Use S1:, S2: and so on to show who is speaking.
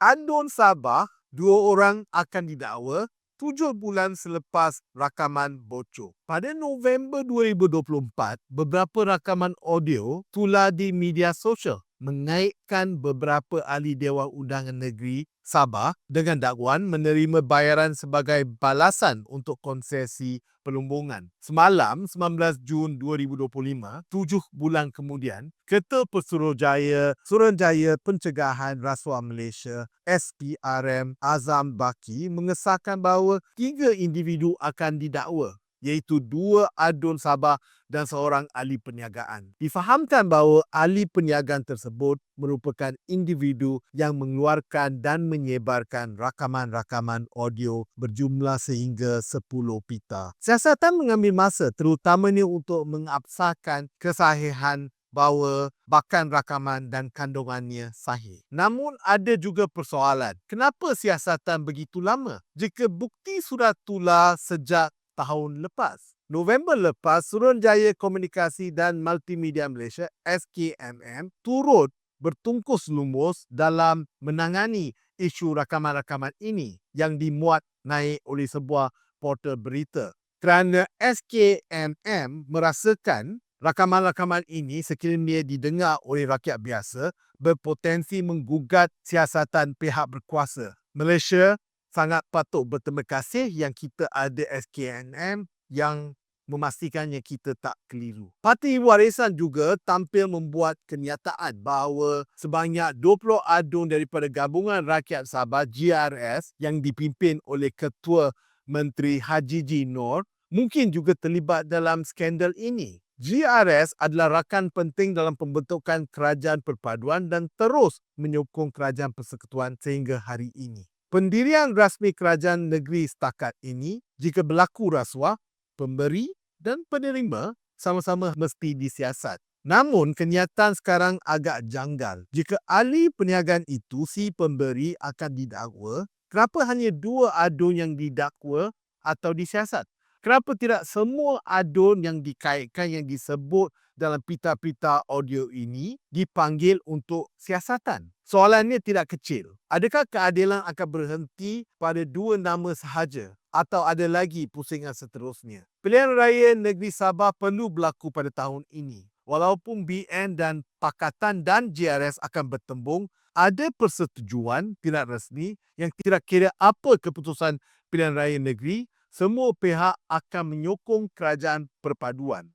S1: Andon Sabah, dua orang akan didakwa tujuh bulan selepas rakaman bocor. Pada November 2024, beberapa rakaman audio tular di media sosial mengaitkan beberapa ahli Dewan Undangan Negeri Sabah dengan dakwaan menerima bayaran sebagai balasan untuk konsesi pelumbungan. Semalam, 19 Jun 2025, tujuh bulan kemudian, Ketua Pesuruhjaya Suruhanjaya Pencegahan Rasuah Malaysia SPRM Azam Baki mengesahkan bahawa tiga individu akan didakwa iaitu dua adun Sabah dan seorang ahli perniagaan. Difahamkan bahawa ahli perniagaan tersebut merupakan individu yang mengeluarkan dan menyebarkan rakaman-rakaman audio berjumlah sehingga 10 pita. Siasatan mengambil masa terutamanya untuk mengabsahkan kesahihan bahawa bakan rakaman dan kandungannya sahih. Namun ada juga persoalan. Kenapa siasatan begitu lama? Jika bukti sudah tular sejak tahun lepas. November lepas, Suruhanjaya Komunikasi dan Multimedia Malaysia SKMM turut bertungkus lumus dalam menangani isu rakaman-rakaman ini yang dimuat naik oleh sebuah portal berita. Kerana SKMM merasakan rakaman-rakaman ini sekiranya didengar oleh rakyat biasa berpotensi menggugat siasatan pihak berkuasa. Malaysia sangat patut berterima kasih yang kita ada SKNM yang memastikannya kita tak keliru. Parti Warisan juga tampil membuat kenyataan bahawa sebanyak 20 adun daripada Gabungan Rakyat Sabah GRS yang dipimpin oleh Ketua Menteri Haji G. Nur mungkin juga terlibat dalam skandal ini. GRS adalah rakan penting dalam pembentukan kerajaan perpaduan dan terus menyokong kerajaan persekutuan sehingga hari ini. Pendirian rasmi kerajaan negeri setakat ini, jika berlaku rasuah, pemberi dan penerima sama-sama mesti disiasat. Namun kenyataan sekarang agak janggal. Jika ahli perniagaan itu si pemberi akan didakwa, kenapa hanya dua adun yang didakwa atau disiasat? Kenapa tidak semua adun yang dikaitkan yang disebut dalam pita-pita audio ini dipanggil untuk siasatan? Soalannya tidak kecil. Adakah keadilan akan berhenti pada dua nama sahaja atau ada lagi pusingan seterusnya? Pilihan Raya Negeri Sabah perlu berlaku pada tahun ini. Walaupun BN dan Pakatan dan JRS akan bertembung, ada persetujuan tidak resmi yang tidak kira apa keputusan pilihan raya negeri, semua pihak akan menyokong kerajaan perpaduan.